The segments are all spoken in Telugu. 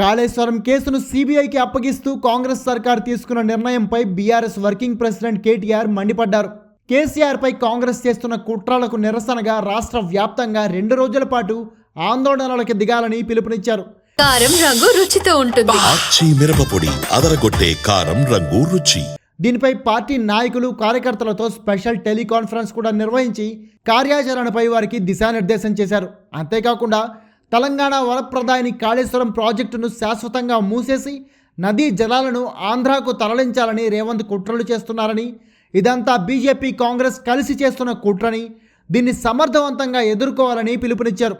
కాళేశ్వరం కేసును సిబిఐకి అప్పగిస్తూ కాంగ్రెస్ సర్కార్ తీసుకున్న నిర్ణయంపై బీఆర్ఎస్ వర్కింగ్ ప్రెసిడెంట్ కేటీఆర్ మండిపడ్డారు. కేసీఆర్పై కాంగ్రెస్ చేస్తున్న కుట్రలకు నిరసనగా రాష్ట్ర వ్యాప్తంగా రెండు రోజుల పాటు ఆందోళనలకు దిగాలని పిలుపునిచ్చారు. కారం రంగు రుచితో ఉంటుంది. మిరపపొడి అదరగొట్టే కారం రంగు రుచి. దీనిపై పార్టీ నాయకులు కార్యకర్తలతో స్పెషల్ టెలికాన్ఫరెన్స్ కూడా నిర్వహించి కార్యాచరణపై వారికి దిశానిర్దేశం చేశారు. అంతేకాకుండా తెలంగాణ వరప్రదాయని కాళేశ్వరం ప్రాజెక్టును శాశ్వతంగా మూసేసి నదీ జలాలను ఆంధ్రాకు తరలించాలని రేవంత్ కుట్రలు చేస్తున్నారని ఇదంతా బీజేపీ కాంగ్రెస్ కలిసి చేస్తున్న కుట్రని దీన్ని సమర్థవంతంగా ఎదుర్కోవాలని పిలుపునిచ్చారు.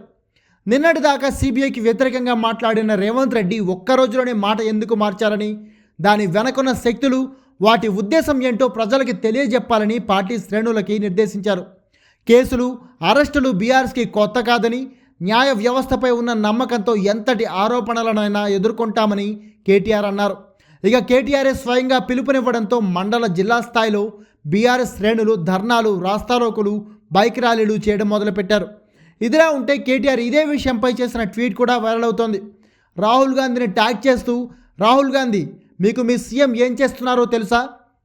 నిన్నటిదాకా సిబిఐకి వ్యతిరేకంగా మాట్లాడిన రేవంత్ రెడ్డి ఒక్క రోజులోనే మాట ఎందుకు మార్చారని దాని వెనకున్న శక్తులు వాటి ఉద్దేశం ఏంటో ప్రజలకి తెలియజెప్పాలని పార్టీ శ్రేణులకి నిర్దేశించారు. కేసులు అరెస్టులు బీఆర్ఎస్కి కొత్త కాదని న్యాయ వ్యవస్థపై ఉన్న నమ్మకంతో ఎంతటి ఆరోపణలనైనా ఎదుర్కొంటామని కేటీఆర్ అన్నారు. ఇక కేటీఆర్ఏ స్వయంగా పిలుపునివ్వడంతో మండల జిల్లా స్థాయిలో బీఆర్ఎస్ శ్రేణులు ధర్నాలు రాస్తారోకులు బైక్ ర్యాలీలు చేయడం మొదలుపెట్టారు. ఇదిలా ఉంటే కేటీఆర్ ఇదే విషయంపై చేసిన ట్వీట్ కూడా వైరల్ అవుతోంది. రాహుల్ గాంధీని ట్యాగ్ చేస్తూ రాహుల్ గాంధీ మీకు మీ సీఎం ఏం చేస్తున్నారో తెలుసా?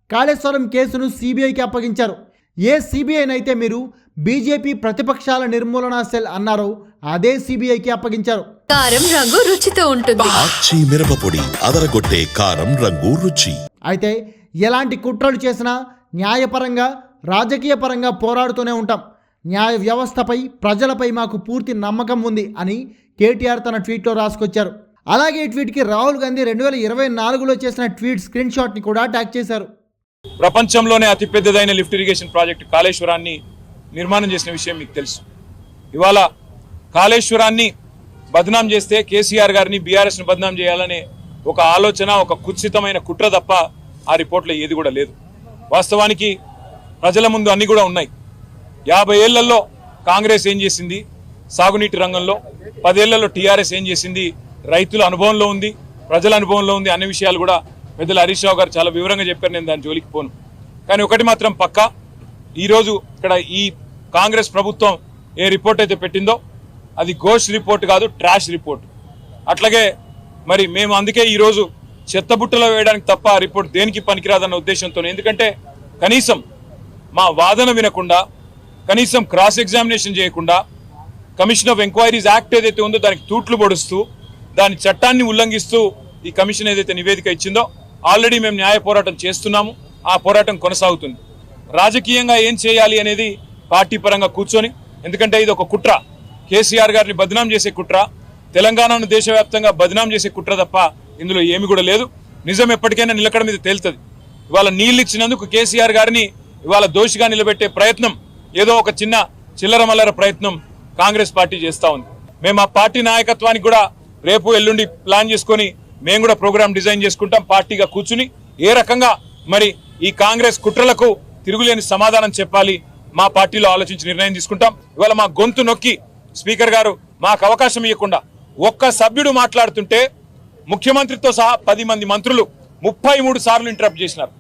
కాళేశ్వరం కేసును సిబిఐకి అప్పగించారు. ఏ సిబిఐనైతే మీరు బీజేపీ ప్రతిపక్షాల నిర్మూలన సెల్ అన్నారో అదే సిబిఐకి అప్పగించారు. కారం రంగు రుచితో ఉంటుంది. మిరపపొడి అదరగొట్టే కారం రంగు రుచి. అయితే ఎలాంటి కుట్రలు చేసినా న్యాయపరంగా రాజకీయ పరంగా పోరాడుతూనే ఉంటాం. న్యాయ వ్యవస్థపై ప్రజలపై మాకు పూర్తి నమ్మకం ఉంది అని కేటీఆర్ తన ట్వీట్లో రాసుకొచ్చారు. అలాగే ఈ ట్వీట్కి రాహుల్ గాంధీ రెండు వేల ఇరవై నాలుగులో చేసిన ట్వీట్ స్క్రీన్ షాట్ని కూడా ట్యాగ్ చేశారు. ప్రపంచంలోనే అతిపెద్దదైన లిఫ్ట్ ఇరిగేషన్ ప్రాజెక్టు కాళేశ్వరాన్ని నిర్మాణం చేసిన విషయం మీకు తెలుసు. ఇవాళ కాళేశ్వరాన్ని బదనాం చేస్తే కేసీఆర్ గారిని బీఆర్ఎస్ను బదనాం చేయాలనే ఒక ఆలోచన ఒక కుత్సితమైన కుట్ర తప్ప ఆ రిపోర్ట్లో ఏది కూడా లేదు. వాస్తవానికి ప్రజల ముందు అన్నీ కూడా ఉన్నాయి. యాభై ఏళ్ళలో కాంగ్రెస్ ఏం చేసింది? సాగునీటి రంగంలో పదేళ్ళలో టీఆర్ఎస్ ఏం చేసింది? రైతుల అనుభవంలో ఉంది ప్రజల అనుభవంలో ఉంది అన్ని విషయాలు కూడా పెద్దల హరీష్ రావు గారు చాలా వివరంగా చెప్పారు నేను దాని జోలికి పోను. కానీ ఒకటి మాత్రం పక్కా ఈరోజు ఇక్కడ ఈ కాంగ్రెస్ ప్రభుత్వం ఏ రిపోర్ట్ అయితే పెట్టిందో అది గోష్ రిపోర్ట్ కాదు ట్రాష్ రిపోర్ట్ అట్లాగే మరి మేము అందుకే ఈరోజు చెత్తబుట్టలో వేయడానికి తప్ప ఆ రిపోర్ట్ దేనికి పనికిరాదన్న ఉద్దేశంతో ఎందుకంటే కనీసం మా వాదన వినకుండా కనీసం క్రాస్ ఎగ్జామినేషన్ చేయకుండా కమిషన్ ఆఫ్ ఎంక్వైరీస్ యాక్ట్ ఏదైతే ఉందో దానికి తూట్లు పొడుస్తూ దాని చట్టాన్ని ఉల్లంఘిస్తూ ఈ కమిషన్ ఏదైతే నివేదిక ఇచ్చిందో ఆల్రెడీ మేము న్యాయ పోరాటం చేస్తున్నాము ఆ పోరాటం కొనసాగుతుంది. రాజకీయంగా ఏం చేయాలి అనేది పార్టీ పరంగా కూర్చొని ఎందుకంటే ఇది ఒక కుట్ర. కేసీఆర్ గారిని బదనాం చేసే కుట్ర తెలంగాణను దేశవ్యాప్తంగా బదనాం చేసే కుట్ర తప్ప ఇందులో ఏమి కూడా లేదు. నిజం ఎప్పటికైనా నిలకడ మీద తేలుతుంది. ఇవాళ నీళ్ళు ఇచ్చినందుకు కేసీఆర్ గారిని ఇవాళ దోషిగా నిలబెట్టే ప్రయత్నం ఏదో ఒక చిన్న చిల్లర మల్లర ప్రయత్నం కాంగ్రెస్ పార్టీ చేస్తా ఉంది. మేము ఆ పార్టీ నాయకత్వానికి కూడా రేపు ఎల్లుండి ప్లాన్ చేసుకొని మేము కూడా ప్రోగ్రామ్ డిజైన్ చేసుకుంటాం పార్టీగా కూర్చుని. ఏ రకంగా మరి ఈ కాంగ్రెస్ కుట్రలకు తిరుగులేని సమాధానం చెప్పాలి మా పార్టీలో ఆలోచించి నిర్ణయం తీసుకుంటాం. ఇవాళ మా గొంతు నొక్కి స్పీకర్ గారు మాకు అవకాశం ఇవ్వకుండా ఒక్క సభ్యుడు మాట్లాడుతుంటే ముఖ్యమంత్రితో సహా పది మంది మంత్రులు ముప్పై మూడు సార్లు ఇంటరప్ట్ చేసినారు.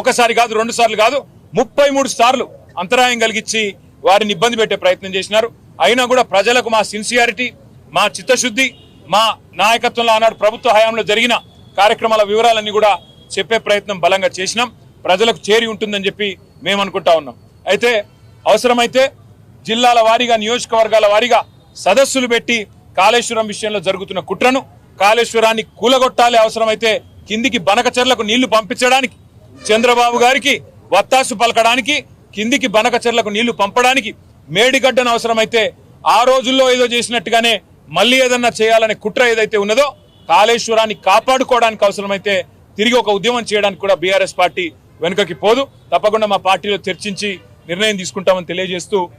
ఒకసారి కాదు రెండు సార్లు కాదు ముప్పై మూడు సార్లు అంతరాయం కలిగించి వారిని ఇబ్బంది పెట్టే ప్రయత్నం చేసినారు. అయినా కూడా ప్రజలకు మా సిన్సియారిటీ మా చిత్తశుద్ధి మా నాయకత్వంలో ఆనాడు ప్రభుత్వ హయాంలో జరిగిన కార్యక్రమాల వివరాలన్నీ కూడా చెప్పే ప్రయత్నం బలంగా చేసినాం. ప్రజలకు చేరి ఉంటుందని చెప్పి మేము అనుకుంటా ఉన్నాం. అయితే అవసరమైతే జిల్లాల వారీగా నియోజకవర్గాల వారీగా సదస్సులు పెట్టి కాళేశ్వరం విషయంలో జరుగుతున్న కుట్రను కాళేశ్వరాన్ని కూలగొట్టాలి అవసరమైతే కిందికి బనకచెర్లకు నీళ్ళు పంపించడానికి చంద్రబాబు గారికి వత్తాసు పలకడానికి కిందికి బనకచెర్లకు నీళ్ళు పంపడానికి మేడిగడ్డను అవసరమైతే ఆ రోజుల్లో ఏదో చేసినట్టుగానే మళ్ళీ ఏదన్నా చేయాలనే కుట్ర ఏదైతే ఉన్నదో కాళేశ్వరాన్ని కాపాడుకోవడానికి అవసరమైతే తిరిగి ఒక ఉద్యమం చేయడానికి కూడా బీఆర్ఎస్ పార్టీ వెనుకకి పోదు. తప్పకుండా మా పార్టీలో చర్చించి నిర్ణయం తీసుకుంటామని తెలియజేస్తూ